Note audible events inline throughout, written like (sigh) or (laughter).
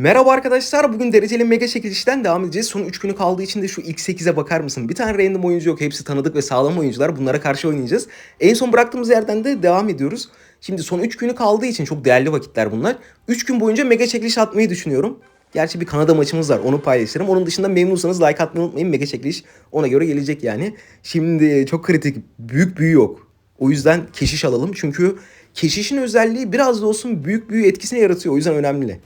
Merhaba arkadaşlar. Bugün dereceli mega çekilişten devam edeceğiz. Son 3 günü kaldığı için de şu ilk 8'e bakar mısın? Bir tane random oyuncu yok. Hepsi tanıdık ve sağlam oyuncular. Bunlara karşı oynayacağız. En son bıraktığımız yerden de devam ediyoruz. Şimdi son 3 günü kaldığı için çok değerli vakitler bunlar. 3 gün boyunca mega çekiliş atmayı düşünüyorum. Gerçi bir Kanada maçımız var. Onu paylaşırım. Onun dışında memnunsanız like atmayı unutmayın. Mega çekiliş ona göre gelecek yani. Şimdi çok kritik. Büyük büyü yok. O yüzden keşiş alalım. Çünkü keşişin özelliği biraz da olsun büyük büyü etkisini yaratıyor. O yüzden önemli.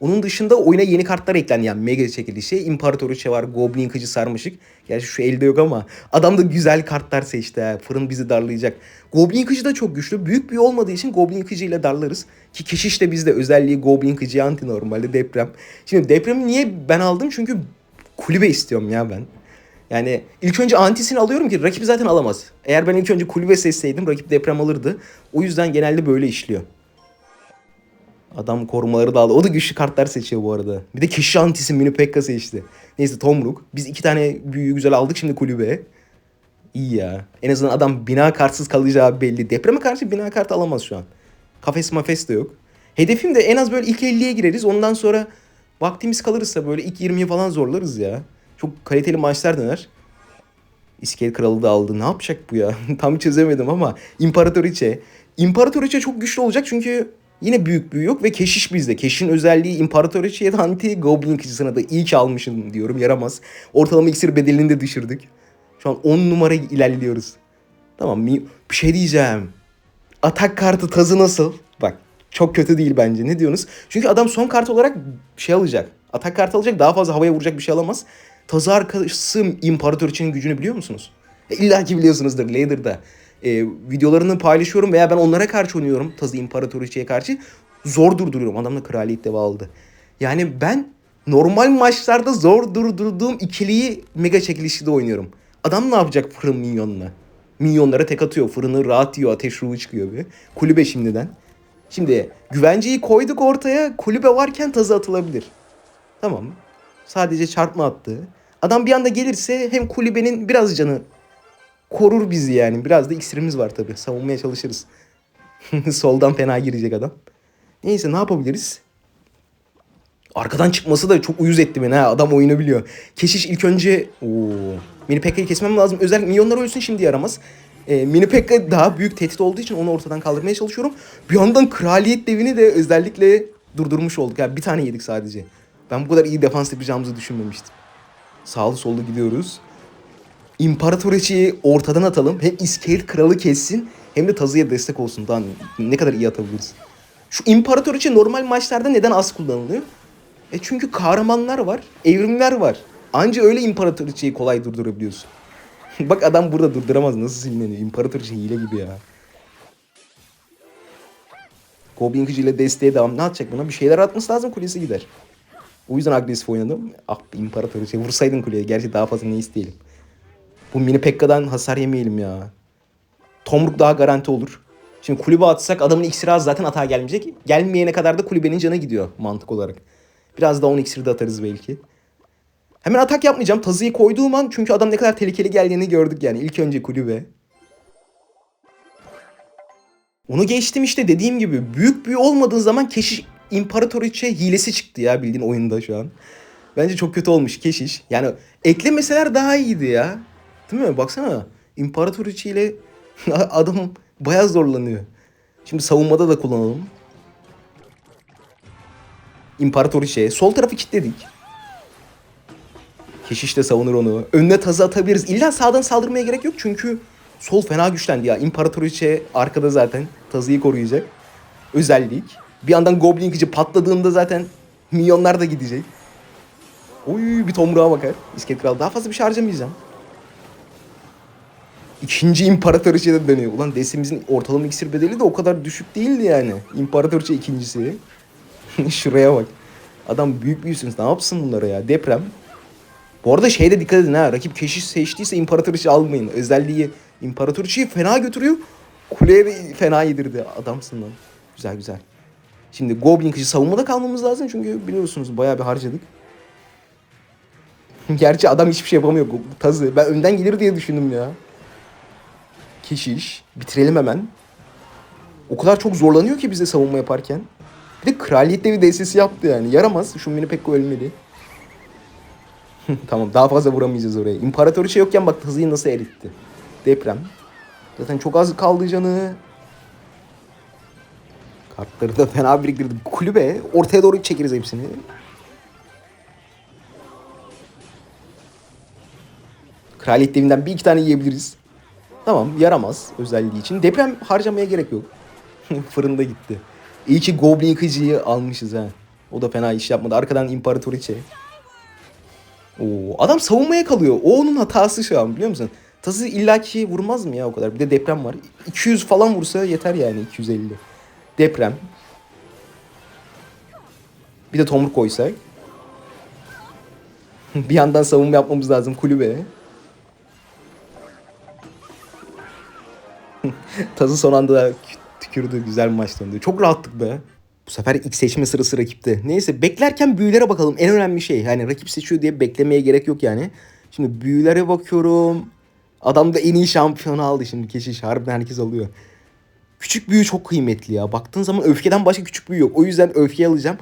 Onun dışında oyuna yeni kartlar eklendi yani mega çekilişi. İmparatoriçe var, Goblin kıcı sarmışık. Gerçi şu elde yok ama adam da güzel kartlar seçti ha. Fırın bizi darlayacak. Goblin kıcı da çok güçlü. Büyük bir olmadığı için Goblin kıcı ile darlarız. Ki keşiş de bizde özelliği Goblin kıcı anti normalde deprem. Şimdi depremi niye ben aldım? Çünkü kulübe istiyorum ya ben. Yani ilk önce antisini alıyorum ki rakip zaten alamaz. Eğer ben ilk önce kulübe seçseydim rakip deprem alırdı. O yüzden genelde böyle işliyor. Adam korumaları da aldı. O da güçlü kartlar seçiyor bu arada. Bir de kişi antisi Mini Pekka seçti. Neyse Tomruk. Biz iki tane büyüğü güzel aldık şimdi kulübe. İyi ya. En azından adam bina kartsız kalacağı belli. Depreme karşı bina kartı alamaz şu an. Kafes mafes de yok. Hedefim de en az böyle ilk 50'ye gireriz. Ondan sonra vaktimiz kalırsa böyle ilk 20'yi falan zorlarız ya. Çok kaliteli maçlar döner. İskelet Kralı da aldı. Ne yapacak bu ya? (laughs) Tam çözemedim ama İmparatoriçe. İmparatoriçe çok güçlü olacak çünkü yine büyük büyü yok ve keşiş bizde. Keşişin özelliği İmparatoriçe'ye anti Goblin kıcısına da iyi ki almışım diyorum. Yaramaz. Ortalama iksir bedelini de düşürdük. Şu an 10 numara ilerliyoruz. Tamam bir şey diyeceğim. Atak kartı tazı nasıl? Bak çok kötü değil bence. Ne diyorsunuz? Çünkü adam son kart olarak şey alacak. Atak kartı alacak daha fazla havaya vuracak bir şey alamaz. Tazı arkadaşı İmparatoriçe'nin gücünü biliyor musunuz? E, İlla ki biliyorsunuzdur Leader'da. E, videolarını paylaşıyorum veya ben onlara karşı oynuyorum. Tazı İmparatoriçe'ye karşı. Zor durduruyorum. Adam da kraliyet deva aldı. Yani ben normal maçlarda zor durdurduğum ikiliyi mega çekilişi oynuyorum. Adam ne yapacak fırın minyonuna? Minyonlara tek atıyor. Fırını rahat yiyor. Ateş ruhu çıkıyor bir. Kulübe şimdiden. Şimdi güvenceyi koyduk ortaya. Kulübe varken tazı atılabilir. Tamam. Sadece çarpma attı. Adam bir anda gelirse hem kulübenin biraz canı korur bizi yani. Biraz da iksirimiz var tabii. Savunmaya çalışırız. (laughs) Soldan fena girecek adam. Neyse ne yapabiliriz? Arkadan çıkması da çok uyuz etti beni ha. Adam oyunu biliyor. Keşiş ilk önce... Oo. Mini Pekka'yı kesmem lazım. Özel milyonlar ölsün şimdi yaramaz. Ee, Mini Pekka daha büyük tehdit olduğu için onu ortadan kaldırmaya çalışıyorum. Bir yandan kraliyet devini de özellikle durdurmuş olduk. Yani bir tane yedik sadece. Ben bu kadar iyi defans yapacağımızı düşünmemiştim. Sağlı sollu gidiyoruz. İmparatoriçeyi ortadan atalım. Hem iskelet kralı kessin hem de tazıya destek olsun. Daha ne kadar iyi atabiliriz. Şu İmparatoriçe normal maçlarda neden az kullanılıyor? E çünkü kahramanlar var, evrimler var. Anca öyle İmparatoriçeyi kolay durdurabiliyorsun. (laughs) Bak adam burada durduramaz. Nasıl sinirleniyor? İmparatoriçe hile gibi ya. Goblin kıcıyla desteğe devam. Ne atacak buna? Bir şeyler atması lazım kulesi gider. O yüzden agresif oynadım. Ah İmparatoriçe vursaydın kuleye. Gerçi daha fazla ne isteyelim. Bu mini Pekka'dan hasar yemeyelim ya. Tomruk daha garanti olur. Şimdi kulübe atsak adamın iksiri az zaten atağa gelmeyecek. Gelmeyene kadar da kulübenin canı gidiyor mantık olarak. Biraz da 10 iksiri de atarız belki. Hemen atak yapmayacağım. Tazıyı koyduğum an çünkü adam ne kadar tehlikeli geldiğini gördük yani. İlk önce kulübe. Onu geçtim işte dediğim gibi. Büyük büyü olmadığı zaman keşiş imparatoriçe hilesi çıktı ya bildiğin oyunda şu an. Bence çok kötü olmuş keşiş. Yani eklemeseler daha iyiydi ya. Değil mi? Baksana. İmparatoriçe ile (laughs) adam bayağı zorlanıyor. Şimdi savunmada da kullanalım. İmparatoriçe. Sol tarafı kilitledik. Keşiş de savunur onu. Önüne tazı atabiliriz. İlla sağdan saldırmaya gerek yok çünkü sol fena güçlendi ya. İmparatoriçe arkada zaten tazıyı koruyacak. Özellik. Bir yandan Goblin kıcı patladığında zaten milyonlar da gidecek. Oy bir tomruğa bakar. İskelet Kral. Daha fazla bir şey harcamayacağım. İkinci İmparatoriçe de dönüyor. Ulan desimizin ortalama iksir bedeli de o kadar düşük değildi yani. İmparatoriçe ikincisi. (laughs) Şuraya bak. Adam büyük büyüsünüz. Ne yapsın bunlara ya? Deprem. Bu arada şeyde dikkat edin ha. Rakip keşiş seçtiyse İmparatoriçe almayın. Özelliği İmparatoriçeyi fena götürüyor. Kuleye fena yedirdi. Adamsın lan. Güzel güzel. Şimdi Goblin kıcı savunmada kalmamız lazım çünkü biliyorsunuz bayağı bir harcadık. (laughs) Gerçi adam hiçbir şey yapamıyor. Tazı. Ben önden gelir diye düşündüm ya. Keşiş. Bitirelim hemen. O kadar çok zorlanıyor ki bize savunma yaparken. Bir de kraliyet devi destesi yaptı yani. Yaramaz. Şu mini Pekka ölmeli. (laughs) tamam daha fazla vuramayacağız oraya. İmparatoriçe yokken bak hızıyı nasıl eritti. Deprem. Zaten çok az kaldı canı. Kartları da fena biriktirdim. Kulübe. Ortaya doğru çekeriz hepsini. Kraliyet devinden bir iki tane yiyebiliriz. Tamam yaramaz özelliği için. Deprem harcamaya gerek yok. (laughs) Fırında gitti. İyi ki Goblin yıkıcıyı almışız ha. O da fena iş yapmadı. Arkadan İmparatoriçe. Oo, adam savunmaya kalıyor. O onun hatası şu an biliyor musun? Tası illaki vurmaz mı ya o kadar? Bir de deprem var. 200 falan vursa yeter yani 250. Deprem. Bir de tomruk koysak. (laughs) bir yandan savunma yapmamız lazım kulübe. (laughs) Tazı son anda tükürdü. Güzel bir maç döndü. Çok rahattık be. Bu sefer ilk seçme sırası rakipte. Neyse beklerken büyülere bakalım. En önemli şey. Hani rakip seçiyor diye beklemeye gerek yok yani. Şimdi büyülere bakıyorum. Adam da en iyi şampiyonu aldı şimdi keşiş. Harbiden herkes alıyor. Küçük büyü çok kıymetli ya. Baktığın zaman öfkeden başka küçük büyü yok. O yüzden öfke alacağım.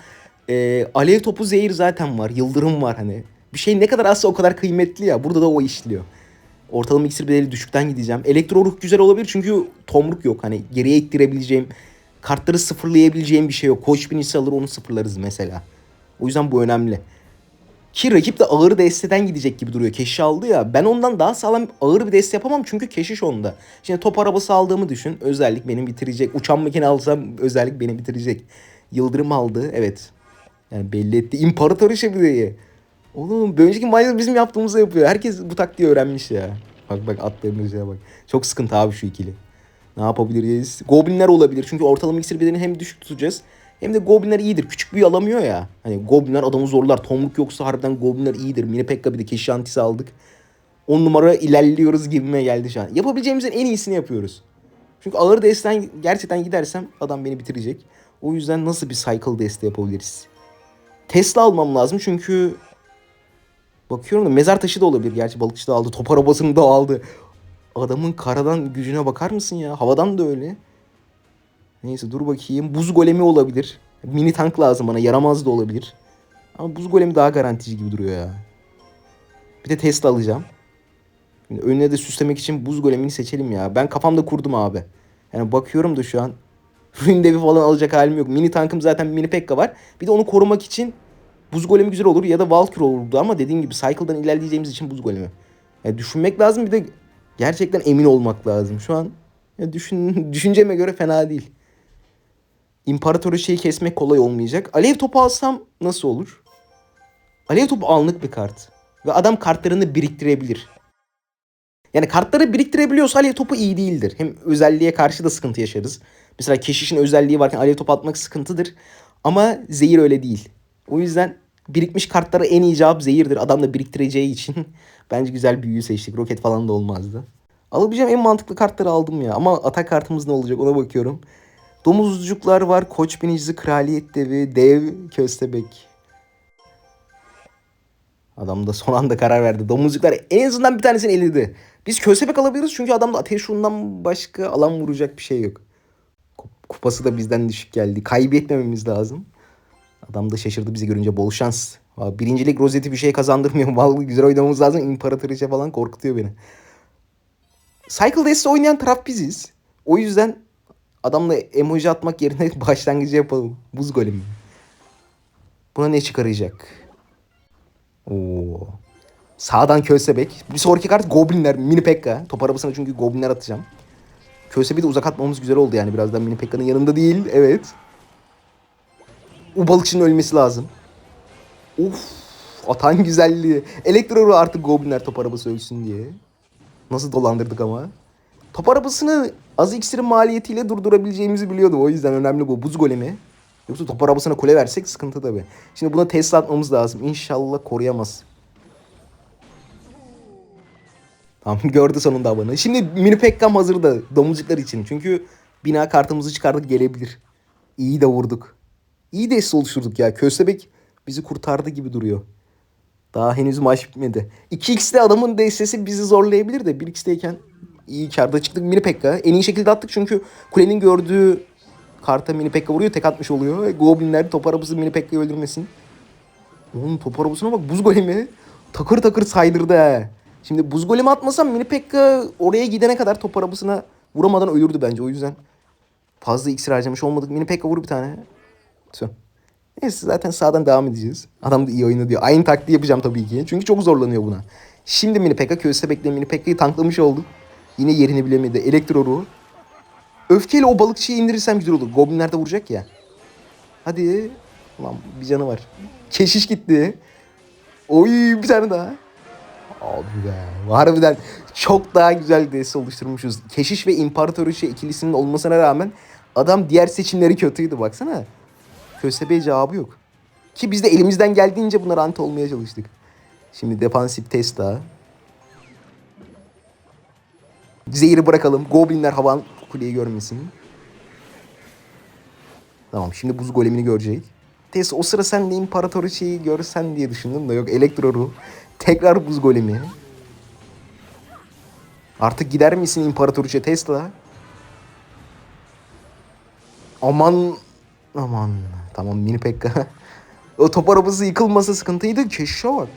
Ee, alev topu zehir zaten var. Yıldırım var hani. Bir şey ne kadar azsa o kadar kıymetli ya. Burada da o işliyor. Ortalama iksir bedeli düşükten gideceğim. Elektro ruh güzel olabilir çünkü tomruk yok. Hani geriye ittirebileceğim, kartları sıfırlayabileceğim bir şey yok. Koç binisi alır onu sıfırlarız mesela. O yüzden bu önemli. Ki rakip de ağır desteden gidecek gibi duruyor. Keşiş aldı ya. Ben ondan daha sağlam ağır bir deste yapamam çünkü keşiş onda. Şimdi top arabası aldığımı düşün. Özellik beni bitirecek. Uçan makine alsam özellik beni bitirecek. Yıldırım aldı. Evet. Yani belli etti. İmparator de. Oğlum bir önceki maçta bizim yaptığımızı yapıyor. Herkes bu taktiği öğrenmiş ya. Bak bak atların üzerine bak. Çok sıkıntı abi şu ikili. Ne yapabiliriz? Goblinler olabilir. Çünkü ortalama iksir bedelini hem düşük tutacağız. Hem de Goblinler iyidir. Küçük büyü alamıyor ya. Hani Goblinler adamı zorlar. Tomruk yoksa harbiden Goblinler iyidir. Mini Pekka bir de keşiş antisi aldık. 10 numara ilerliyoruz gibime geldi şu an. Yapabileceğimizin en iyisini yapıyoruz. Çünkü ağır desten gerçekten gidersem adam beni bitirecek. O yüzden nasıl bir cycle deste yapabiliriz? Tesla almam lazım çünkü bakıyorum da mezar taşı da olabilir. Gerçi balıkçı da aldı. Top arabasını da aldı. Adamın karadan gücüne bakar mısın ya? Havadan da öyle. Neyse dur bakayım. Buz golemi olabilir. Mini tank lazım bana. Yaramaz da olabilir. Ama buz golemi daha garantici gibi duruyor ya. Bir de Tesla alacağım. Şimdi önüne de süslemek için buz golemini seçelim ya. Ben kafamda kurdum abi. Yani bakıyorum da şu an (laughs) Ruin devi falan alacak halim yok. Mini tankım zaten mini Pekka var. Bir de onu korumak için buz golemi güzel olur ya da Valkyrie olurdu ama dediğim gibi Cycle'dan ilerleyeceğimiz için buz golemi. Yani düşünmek lazım bir de gerçekten emin olmak lazım. Şu an ya düşün, (laughs) düşünceme göre fena değil. İmparatoru şeyi kesmek kolay olmayacak. Alev topu alsam nasıl olur? Alev topu anlık bir kart. Ve adam kartlarını biriktirebilir. Yani kartları biriktirebiliyorsa alev topu iyi değildir. Hem özelliğe karşı da sıkıntı yaşarız. Mesela keşişin özelliği varken alev topu atmak sıkıntıdır. Ama zehir öyle değil. O yüzden birikmiş kartlara en iyi cevap zehirdir. Adam da biriktireceği için (laughs) bence güzel büyüyü seçtik. Roket falan da olmazdı. Alabileceğim en mantıklı kartları aldım ya. Ama atak kartımız ne olacak ona bakıyorum. Domuzcuklar var. Koç binicisi, kraliyet devi, dev köstebek. Adam da son anda karar verdi. Domuzcuklar en azından bir tanesini eledi. Biz köstebek alabiliriz çünkü adamda ateş rundan başka alan vuracak bir şey yok. Kupası da bizden düşük geldi. Kaybetmememiz lazım. Adam da şaşırdı bizi görünce bol şans. Birincilik rozeti bir şey kazandırmıyor. (laughs) Vallahi güzel oynamamız lazım. İmparatoriçe falan korkutuyor beni. Cycle Dest'te oynayan taraf biziz. O yüzden adamla emoji atmak yerine (laughs) başlangıcı yapalım. Buz golemi. Buna ne çıkaracak? Oo. Sağdan Köstebek. Bir sonraki kart Goblinler. Mini Pekka. Top arabasına çünkü Goblinler atacağım. Köstebek'i de uzak atmamız güzel oldu yani. Birazdan Mini Pekka'nın yanında değil. Evet. O balıkçının ölmesi lazım. Of. Atan güzelliği. Elektro artık Goblinler top arabası ölsün diye. Nasıl dolandırdık ama. Top arabasını az iksirin maliyetiyle durdurabileceğimizi biliyordum. O yüzden önemli bu. Buz golemi. Yoksa top arabasına kule versek sıkıntı tabii. Şimdi buna Tesla atmamız lazım. İnşallah koruyamaz. Tamam (laughs) gördü sonunda havanı. Şimdi mini Pekkam hazırda domuzcuklar için. Çünkü bina kartımızı çıkardık gelebilir. İyi de vurduk. İyi de oluşturduk ya. Köstebek bizi kurtardı gibi duruyor. Daha henüz maç bitmedi. 2x'te adamın destesi bizi zorlayabilir de 1x'teyken iyi karda çıktık. Mini Pekka en iyi şekilde attık çünkü kulenin gördüğü Karta mini pekka vuruyor tek atmış oluyor. E, Goblinler top arabası mini pekka'yı öldürmesin. Oğlum top arabasına bak buz golemi. Takır takır saydırdı he. Şimdi buz golemi atmasam mini pekka oraya gidene kadar top arabasına vuramadan ölürdü bence. O yüzden fazla iksir harcamış olmadık. Mini pekka vur bir tane. Tüh. Neyse zaten sağdan devam edeceğiz. Adam da iyi oynadı diyor. Aynı taktiği yapacağım tabii ki. Çünkü çok zorlanıyor buna. Şimdi mini pekka köste bekleyen mini pekka'yı tanklamış olduk. Yine yerini bilemedi. Elektro ruhu. Öfkeyle o balıkçıyı indirirsem güzel olur. Goblinler de vuracak ya. Hadi. Ulan bir canı var. Keşiş gitti. Oy bir tane daha. Abi be. Harbiden çok daha güzel DS oluşturmuşuz. Keşiş ve İmparatoriçe ikilisinin olmasına rağmen adam diğer seçimleri kötüydü baksana. Köstebeğe cevabı yok. Ki biz de elimizden geldiğince bunlara anti olmaya çalıştık. Şimdi defansif test daha. Zehri bırakalım. Goblinler havan kuleyi görmesin. Tamam şimdi buz golemini görecek. Test o sıra sen de imparatoriçeyi görsen diye düşündüm de yok elektro. Tekrar buz golemi. Artık gider misin imparatoriçe Tesla? Aman aman tamam mini pekka. (laughs) o top arabası yıkılmasa sıkıntıydı. Keşişe bak.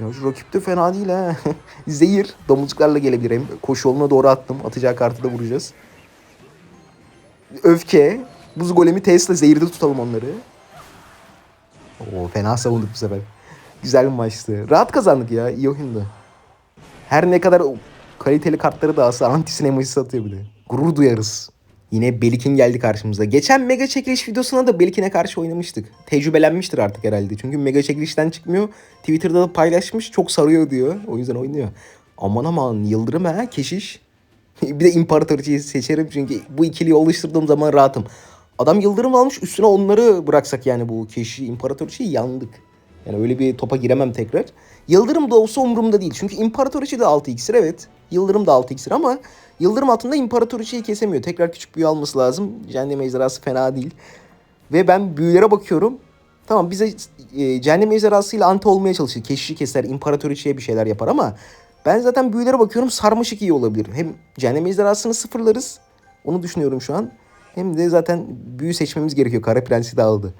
Ya şu rakip de fena değil ha. (laughs) Zehir. Domuzcuklarla gelebilir hem. Koşu yoluna doğru attım. Atacağı kartı da vuracağız. Öfke. Buz golemi Tesla. Zehirde tutalım onları. Oo fena savunduk bu sefer. Güzel bir maçtı. Rahat kazandık ya. İyi oyundu. Her ne kadar kaliteli kartları da alsa antisine emojisi atıyor bir de. Gurur duyarız. Yine Belik'in geldi karşımıza. Geçen mega çekiliş videosuna da Belik'ine karşı oynamıştık. Tecrübelenmiştir artık herhalde. Çünkü mega çekilişten çıkmıyor. Twitter'da da paylaşmış. Çok sarıyor diyor. O yüzden oynuyor. Aman aman Yıldırım ha keşiş. (laughs) bir de imparatorçayı seçerim çünkü bu ikiliyi oluşturduğum zaman rahatım. Adam Yıldırım almış üstüne onları bıraksak yani bu keşi imparatorçayı yandık. Yani öyle bir topa giremem tekrar. Yıldırım da olsa umurumda değil. Çünkü imparatoriçe de 6 iksir evet. Yıldırım da 6 iksir ama Yıldırım altında imparatoriçeyi kesemiyor. Tekrar küçük büyü alması lazım. Cehennem ejderhası fena değil. Ve ben büyülere bakıyorum. Tamam bize e, cehennem ejderhasıyla anti olmaya çalışır. Keşişi keser, imparatoriçeye bir şeyler yapar ama ben zaten büyülere bakıyorum sarmaşık iyi olabilir. Hem cehennem ejderhasını sıfırlarız. Onu düşünüyorum şu an. Hem de zaten büyü seçmemiz gerekiyor. Kara Prensi de aldı.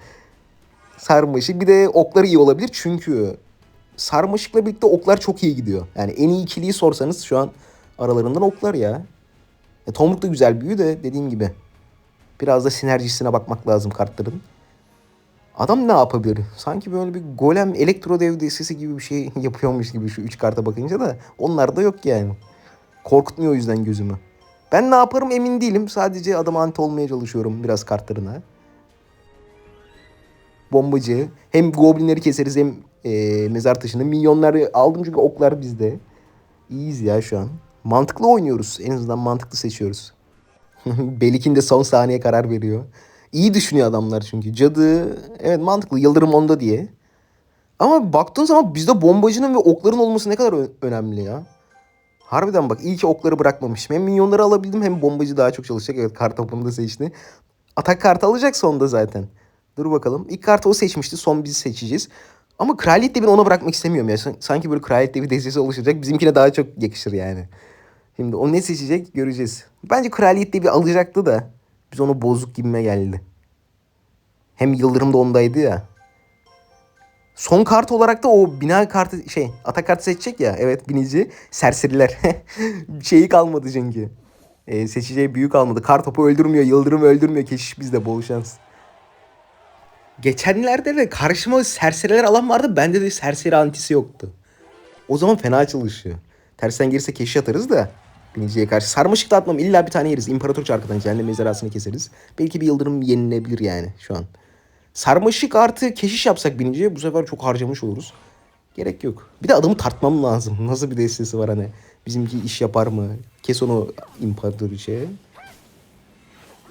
Sarmaşık bir de okları iyi olabilir çünkü sarmaşıkla birlikte oklar çok iyi gidiyor. Yani en iyi ikiliyi sorsanız şu an aralarından oklar ya. E, Tomruk da güzel büyü de dediğim gibi. Biraz da sinerjisine bakmak lazım kartların. Adam ne yapabilir? Sanki böyle bir golem elektro dev destesi gibi bir şey (laughs) yapıyormuş gibi şu üç karta bakınca da onlar da yok yani. Korkutmuyor o yüzden gözümü. Ben ne yaparım emin değilim. Sadece adama anti olmaya çalışıyorum biraz kartlarına. Bombacı. Hem goblinleri keseriz hem e, mezar taşını. Minyonları aldım çünkü oklar bizde. İyiyiz ya şu an. Mantıklı oynuyoruz. En azından mantıklı seçiyoruz. (laughs) Belik'in de son saniye karar veriyor. İyi düşünüyor adamlar çünkü. Cadı evet mantıklı. Yıldırım onda diye. Ama baktığın zaman bizde bombacının ve okların olması ne kadar önemli ya. Harbiden bak iyi ki okları bırakmamışım. Hem minyonları alabildim hem bombacı daha çok çalışacak. Evet kart topunu da seçti. Atak kartı alacak sonda zaten. Dur bakalım. İlk kartı o seçmişti. Son biz seçeceğiz. Ama kraliyet devini ona bırakmak istemiyorum ya. San- Sanki böyle kraliyet devi destesi oluşacak. Bizimkine daha çok yakışır yani. Şimdi o ne seçecek göreceğiz. Bence kraliyet devi alacaktı da. Biz onu bozuk gibime geldi. Hem Yıldırım da ondaydı ya. Son kart olarak da o bina kartı şey atak kartı seçecek ya. Evet binici serseriler. (laughs) Şeyi kalmadı çünkü. Ee, seçeceği büyük kalmadı. Kar topu öldürmüyor. Yıldırım öldürmüyor. Keşiş bizde bol şans. Geçenlerde de karşıma serseriler alan vardı. Bende de serseri antisi yoktu. O zaman fena çalışıyor. Tersten gelirse keşiş atarız da. Biniciye karşı. Sarmaşık da atmam. İlla bir tane yeriz. İmparator arkadan cehennem ejderhasını keseriz. Belki bir yıldırım yenilebilir yani şu an. Sarmaşık artı keşiş yapsak biniciye bu sefer çok harcamış oluruz. Gerek yok. Bir de adamı tartmam lazım. (laughs) Nasıl bir destesi var hani. Bizimki iş yapar mı? Kes onu imparatoriçe.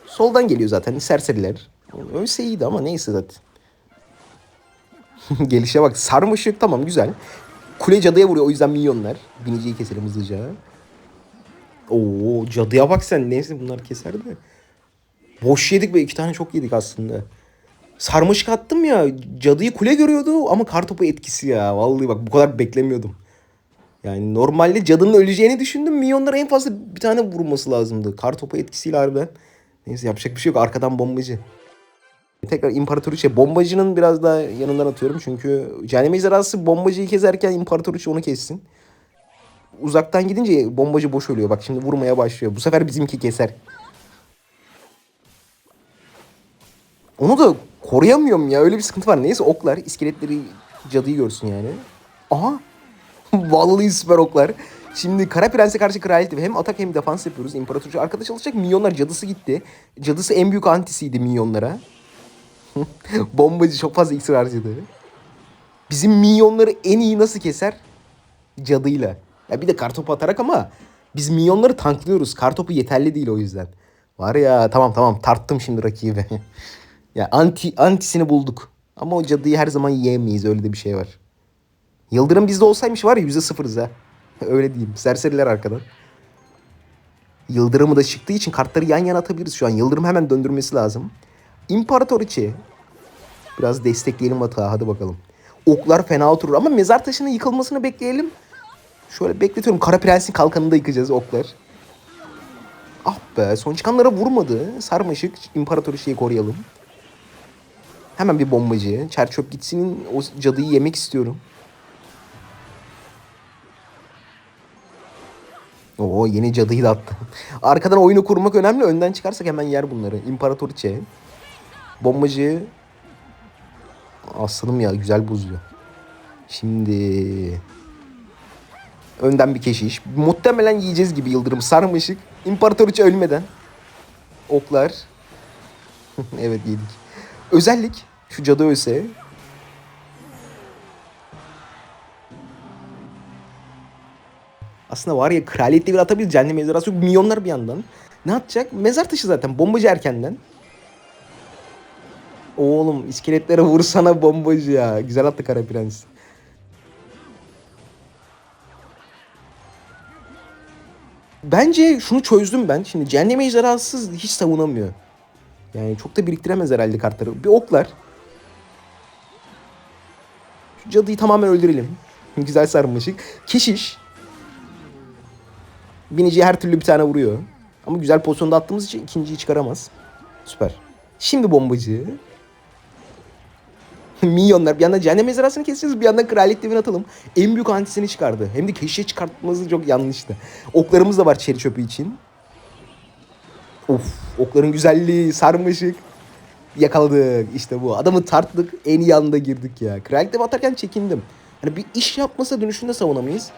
Soldan geliyor zaten serseriler. Ölse iyiydi ama neyse zaten. (laughs) Gelişe bak. Sarmaşık tamam güzel. Kule cadıya vuruyor o yüzden milyonlar. Biniciyi keselim hızlıca. Oo cadıya bak sen. Neyse bunlar keser de. Boş yedik ve iki tane çok yedik aslında. Sarmaşık attım ya. Cadıyı kule görüyordu ama kartopu etkisi ya. Vallahi bak bu kadar beklemiyordum. Yani normalde cadının öleceğini düşündüm. Milyonlara en fazla bir tane vurması lazımdı. Kartopu etkisiyle harbiden Neyse yapacak bir şey yok. Arkadan bombacı. Tekrar İmparatoriçe. Bombacının biraz daha yanından atıyorum. Çünkü Cehennem Ejderhası bombacıyı kezerken İmparatoriçe onu kessin. Uzaktan gidince bombacı boş ölüyor. Bak şimdi vurmaya başlıyor. Bu sefer bizimki keser. Onu da koruyamıyorum ya. Öyle bir sıkıntı var. Neyse oklar. iskeletleri cadıyı görsün yani. Aha. (laughs) Vallahi süper oklar. Şimdi Kara Prens'e karşı kraliyet hem atak hem defans yapıyoruz. İmparatorcu arkada çalışacak. Minyonlar cadısı gitti. Cadısı en büyük antisiydi minyonlara. (laughs) Bombacı çok fazla iksir harcadı. Bizim minyonları en iyi nasıl keser? Cadıyla. Ya bir de kartopu atarak ama biz minyonları tanklıyoruz. Kartopu yeterli değil o yüzden. Var ya tamam tamam tarttım şimdi rakibi. (laughs) ya anti antisini bulduk. Ama o cadıyı her zaman yiyemeyiz öyle de bir şey var. Yıldırım bizde olsaymış var ya yüzde sıfırız ha. (laughs) Öyle diyeyim. Serseriler arkadan. Yıldırımı da çıktığı için kartları yan yana atabiliriz şu an. Yıldırım hemen döndürmesi lazım. İmparatoriçe. Biraz destekleyelim hata. Hadi bakalım. Oklar fena oturur ama mezar taşının yıkılmasını bekleyelim. Şöyle bekletiyorum. Kara Prens'in kalkanını da yıkacağız oklar. Ah be son çıkanlara vurmadı. Sarmaşık İmparatoriçe'yi koruyalım. Hemen bir bombacı. Çerçöp gitsinin o cadıyı yemek istiyorum. Oo yeni cadıyı da attı. (laughs) Arkadan oyunu kurmak önemli. Önden çıkarsak hemen yer bunları. İmparatoriçe. Bombacı. Aslanım ya güzel bozuyor. Şimdi önden bir keşiş. Muhtemelen yiyeceğiz gibi yıldırım. Sarmaşık. İmparatoriçe ölmeden. Oklar. (laughs) evet yedik. Özellik şu cadı ölse Aslında var ya kraliyette bir atabilir. Cehennem ejderhası yok. Milyonlar bir yandan. Ne atacak? Mezar taşı zaten. Bombacı erkenden. Oğlum iskeletlere vursana bombacı ya. Güzel attı Kara Prens. Bence şunu çözdüm ben. Şimdi cehennem ejderhasız hiç savunamıyor. Yani çok da biriktiremez herhalde kartları. Bir oklar. Şu cadıyı tamamen öldürelim. (laughs) Güzel sarmışık. Keşiş. Biniciye her türlü bir tane vuruyor. Ama güzel pozisyonda attığımız için ikinciyi çıkaramaz. Süper. Şimdi bombacı. (laughs) Milyonlar. Bir yandan cehennem mezarasını keseceğiz. Bir yandan kraliyet devini atalım. En büyük antisini çıkardı. Hem de keşişe çıkartması çok yanlıştı. Oklarımız da var çeri çöpü için. Of okların güzelliği sarmışık. Yakaladık işte bu. Adamı tarttık en iyi anda girdik ya. Kraliyet devi atarken çekindim. Hani bir iş yapmasa dönüşünde savunamayız.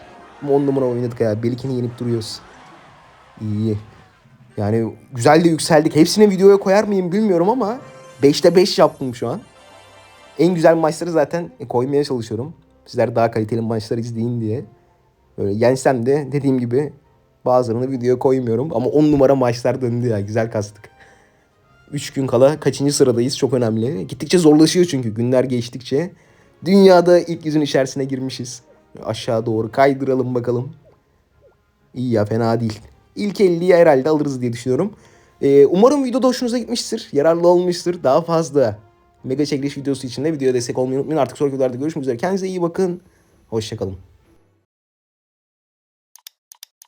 Ama on numara oynadık ya. Belikini yenip duruyoruz. İyi. Yani güzel de yükseldik. Hepsini videoya koyar mıyım bilmiyorum ama 5'te 5 yaptım şu an. En güzel maçları zaten koymaya çalışıyorum. Sizler daha kaliteli maçlar izleyin diye. Böyle yensem de dediğim gibi bazılarını videoya koymuyorum. Ama 10 numara maçlar döndü ya. Güzel kastık. 3 gün kala kaçıncı sıradayız çok önemli. Gittikçe zorlaşıyor çünkü günler geçtikçe. Dünyada ilk yüzün içerisine girmişiz. Aşağı doğru kaydıralım bakalım. İyi ya fena değil. İlk 50'yi herhalde alırız diye düşünüyorum. Ee, umarım videoda hoşunuza gitmiştir. Yararlı olmuştur. Daha fazla mega çekiliş videosu için de videoya destek olmayı unutmayın. Artık sonraki videolarda görüşmek üzere. Kendinize iyi bakın. Hoşçakalın.